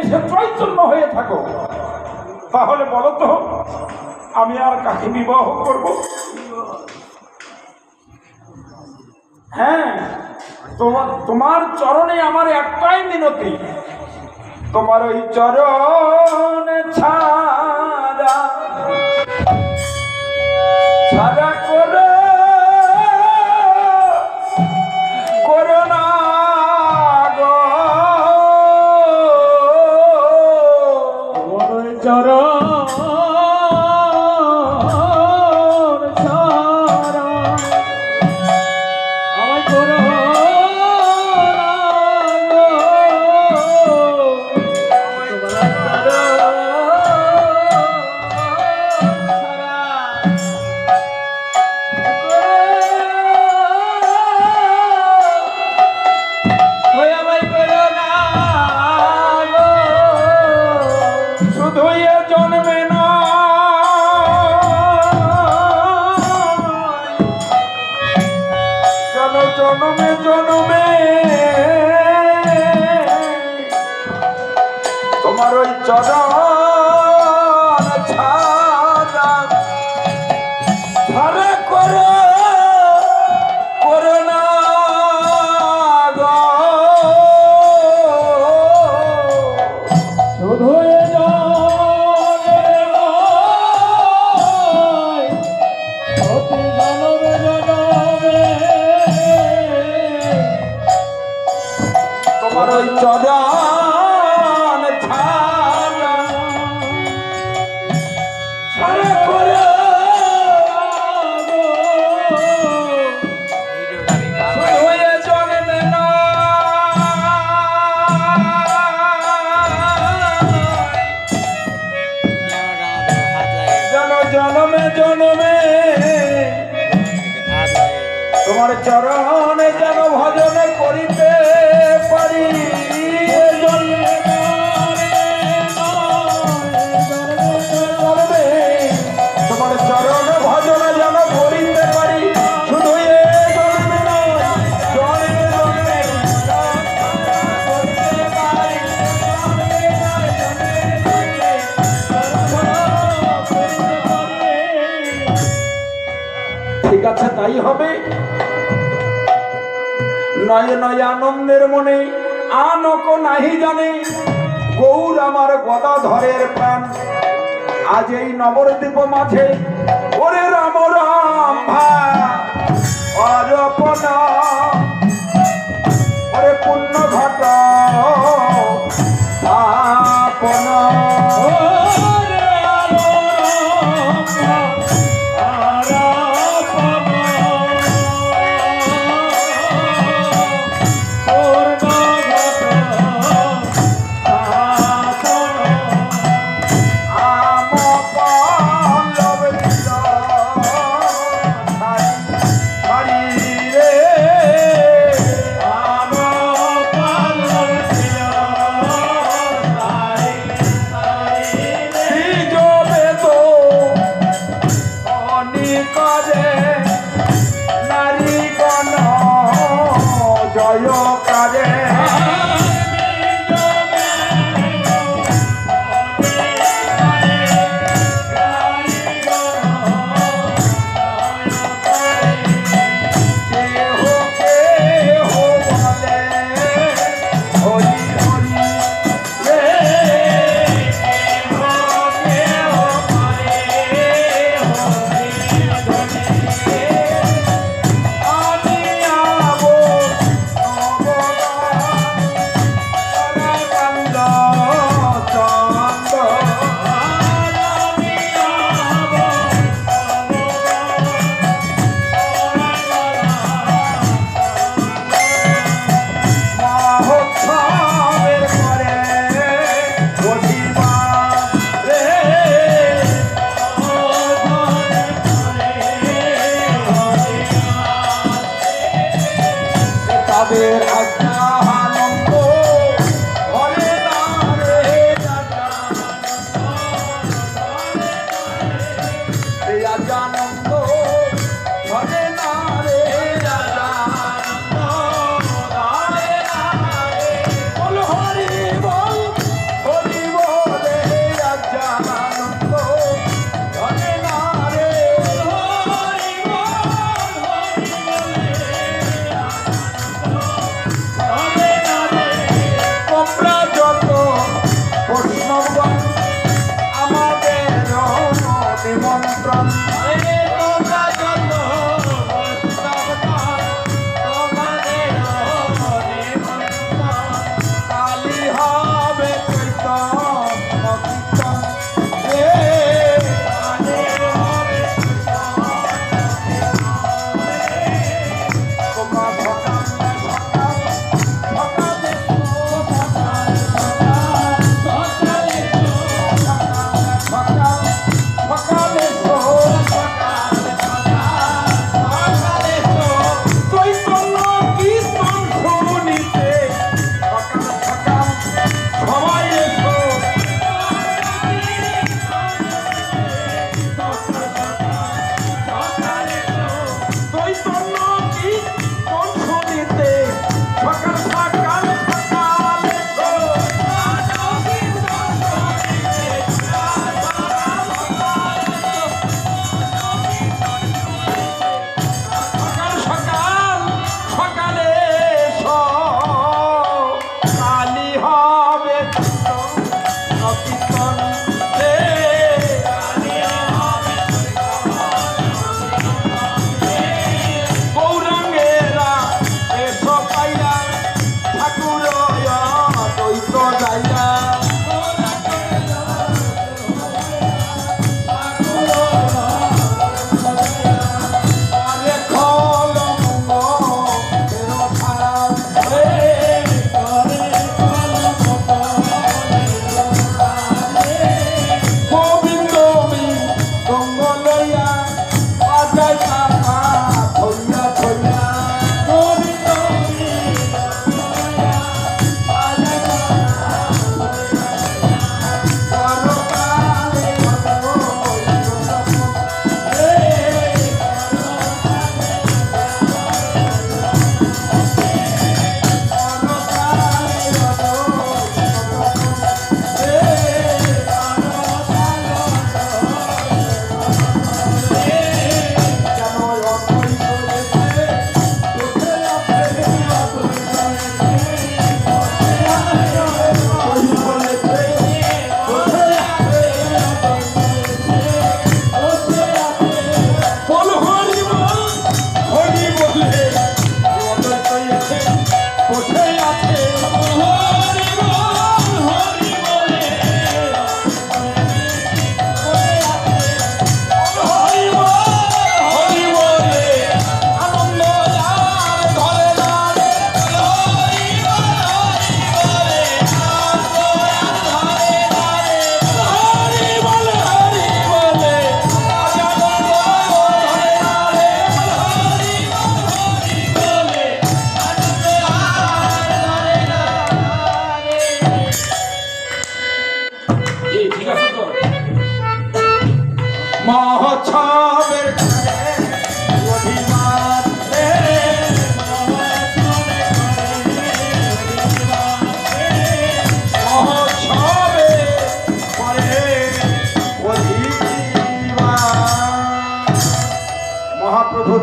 এসে চৈতন্য হয়ে থাকো, তাহলে বলো তো, আমি আর কাকে বিবাহ করব? হ্যাঁ তোমার তোমার চরণে আমার একটাই মিনতি তোমার ওই চরণ ছাড়া ঠিক আছে, তাই হবে। নয় নয় আনন্দের মনে, আনক নাহি জানে। গৌর আমার গদা গদাধরের প্রাণ। আজ এই নবদ্বীপ মাঝে, ওরে রাম রাম ভা ওরে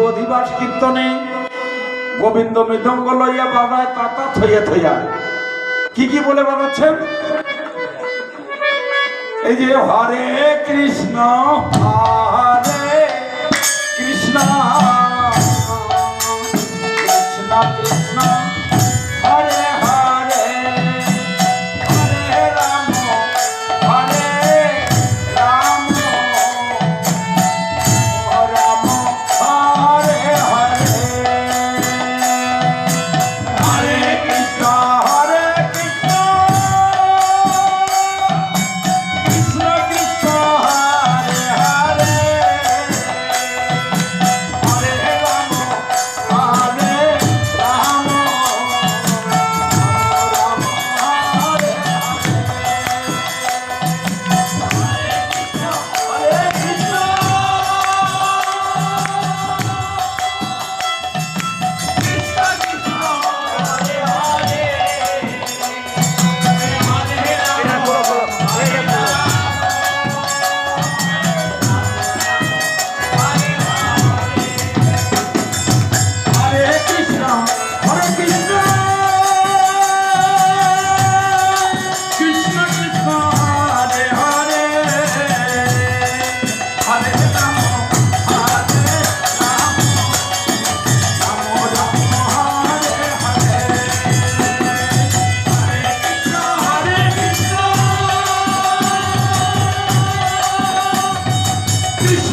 অধিবাস কীর্তনে গোবিন্দ মৃদঙ্গ লইয়া বাবায় তাতা থইয়া থইয়া। কি কি বলে বাজাচ্ছেন? এই যে হরে কৃষ্ণ, হা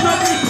の